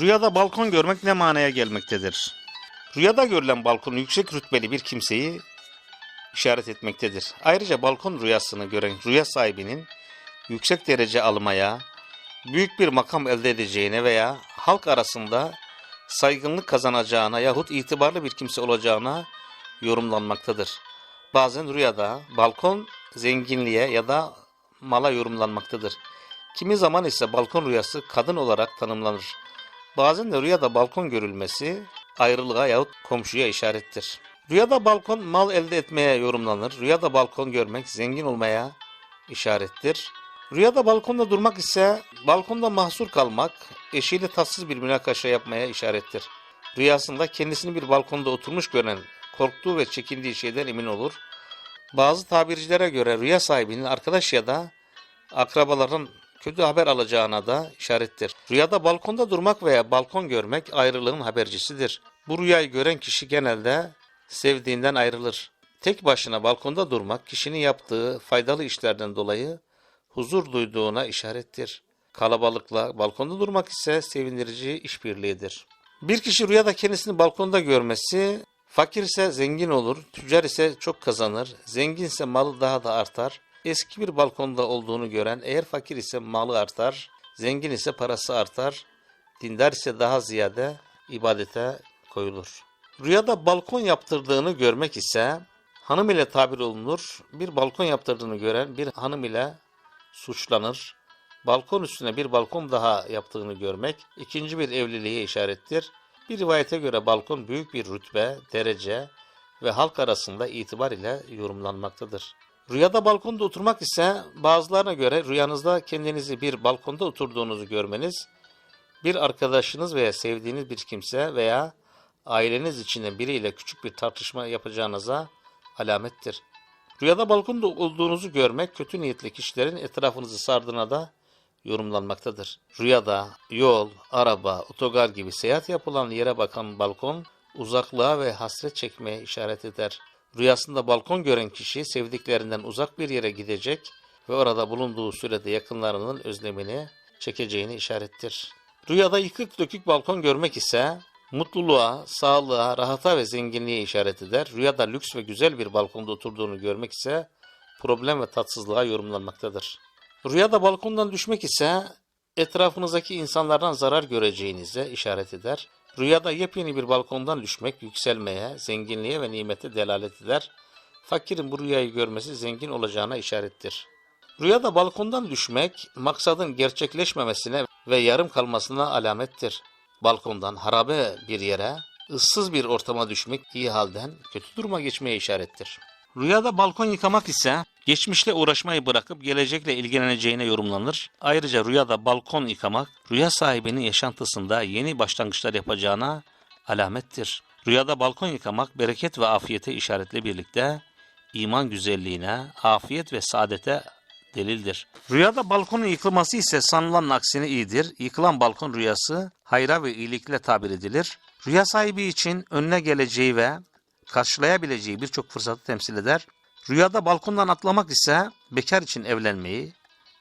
Rüyada balkon görmek ne manaya gelmektedir? Rüyada görülen balkon yüksek rütbeli bir kimseyi işaret etmektedir. Ayrıca balkon rüyasını gören rüya sahibinin yüksek derece almaya, büyük bir makam elde edeceğine veya halk arasında saygınlık kazanacağına yahut itibarlı bir kimse olacağına yorumlanmaktadır. Bazen rüyada balkon zenginliğe ya da mala yorumlanmaktadır. Kimi zaman ise balkon rüyası kadın olarak tanımlanır. Bazen de rüyada balkon görülmesi ayrılığa yahut komşuya işarettir. Rüyada balkon mal elde etmeye yorumlanır. Rüyada balkon görmek zengin olmaya işarettir. Rüyada balkonda durmak ise balkonda mahsur kalmak, eşiyle tatsız bir münakaşa yapmaya işarettir. Rüyasında kendisini bir balkonda oturmuş gören korktuğu ve çekindiği şeyden emin olur. Bazı tabircilere göre rüya sahibinin arkadaş ya da akrabaların kötü haber alacağına da işarettir. Rüyada balkonda durmak veya balkon görmek ayrılığın habercisidir. Bu rüyayı gören kişi genelde sevdiğinden ayrılır. Tek başına balkonda durmak kişinin yaptığı faydalı işlerden dolayı huzur duyduğuna işarettir. Kalabalıkla balkonda durmak ise sevindirici işbirliğidir. Bir kişi rüyada kendisini balkonda görmesi, fakir ise zengin olur, tüccar ise çok kazanır, zengin ise malı daha da artar. Eski bir balkonda olduğunu gören eğer fakir ise malı artar, zengin ise parası artar, dindar ise daha ziyade ibadete koyulur. Rüyada balkon yaptırdığını görmek ise hanım ile tabir olunur. Bir balkon yaptırdığını gören bir hanım ile suçlanır. Balkon üstüne bir balkon daha yaptığını görmek ikinci bir evliliğe işarettir. Bir rivayete göre balkon büyük bir rütbe, derece ve halk arasında itibar ile yorumlanmaktadır. Rüyada balkonda oturmak ise bazılarına göre rüyanızda kendinizi bir balkonda oturduğunuzu görmeniz, bir arkadaşınız veya sevdiğiniz bir kimse veya aileniz içinden biriyle küçük bir tartışma yapacağınıza alamettir. Rüyada balkonda olduğunuzu görmek kötü niyetli kişilerin etrafınızı sardığına da yorumlanmaktadır. Rüyada yol, araba, otogar gibi seyahat yapılan yere bakan balkon uzaklığa ve hasret çekmeye işaret eder. Rüyasında balkon gören kişi sevdiklerinden uzak bir yere gidecek ve orada bulunduğu sürede yakınlarının özlemini çekeceğini işarettir. Rüyada yıkık dökük balkon görmek ise mutluluğa, sağlığa, rahata ve zenginliğe işaret eder. Rüyada lüks ve güzel bir balkonda oturduğunu görmek ise problem ve tatsızlığa yorumlanmaktadır. Rüyada balkondan düşmek ise etrafınızdaki insanlardan zarar göreceğinize işaret eder. Rüyada yepyeni bir balkondan düşmek yükselmeye, zenginliğe ve nimete delalet eder. Fakirin bu rüyayı görmesi zengin olacağına işarettir. Rüyada balkondan düşmek maksadın gerçekleşmemesine ve yarım kalmasına alamettir. Balkondan harabe bir yere, ıssız bir ortama düşmek iyi halden kötü duruma geçmeye işarettir. Rüyada balkon yıkamak ise geçmişle uğraşmayı bırakıp gelecekle ilgileneceğine yorumlanır. Ayrıca rüyada balkon yıkamak rüya sahibinin yaşantısında yeni başlangıçlar yapacağına alamettir. Rüyada balkon yıkamak bereket ve afiyete işaretle birlikte iman güzelliğine, afiyet ve saadete delildir. Rüyada balkonun yıkılması ise sanılanın aksine iyidir. Yıkılan balkon rüyası hayra ve iyilikle tabir edilir. Rüya sahibi için önüne geleceği ve karşılayabileceği birçok fırsatı temsil eder. Rüyada balkondan atlamak ise bekar için evlenmeyi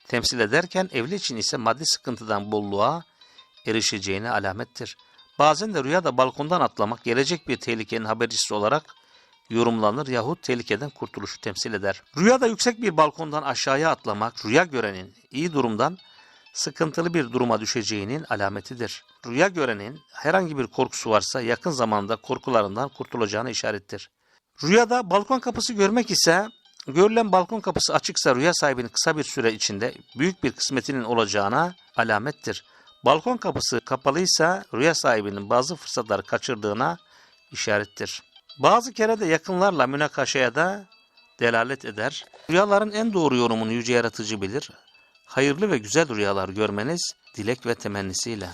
temsil ederken evli için ise maddi sıkıntıdan bolluğa erişeceğine alamettir. Bazen de rüyada balkondan atlamak gelecek bir tehlikenin habercisi olarak yorumlanır yahut tehlikeden kurtuluşu temsil eder. Rüyada yüksek bir balkondan aşağıya atlamak rüya görenin iyi durumdan sıkıntılı bir duruma düşeceğinin alametidir. Rüya görenin herhangi bir korkusu varsa yakın zamanda korkularından kurtulacağına işarettir. Rüyada balkon kapısı görmek ise görülen balkon kapısı açıksa rüya sahibinin kısa bir süre içinde büyük bir kısmetinin olacağına alamettir. Balkon kapısı kapalıysa rüya sahibinin bazı fırsatları kaçırdığına işarettir. Bazı kere de yakınlarla münakaşaya da delalet eder. Rüyaların en doğru yorumunu yüce yaratıcı bilir. Hayırlı ve güzel rüyalar görmeniz dilek ve temennisiyle.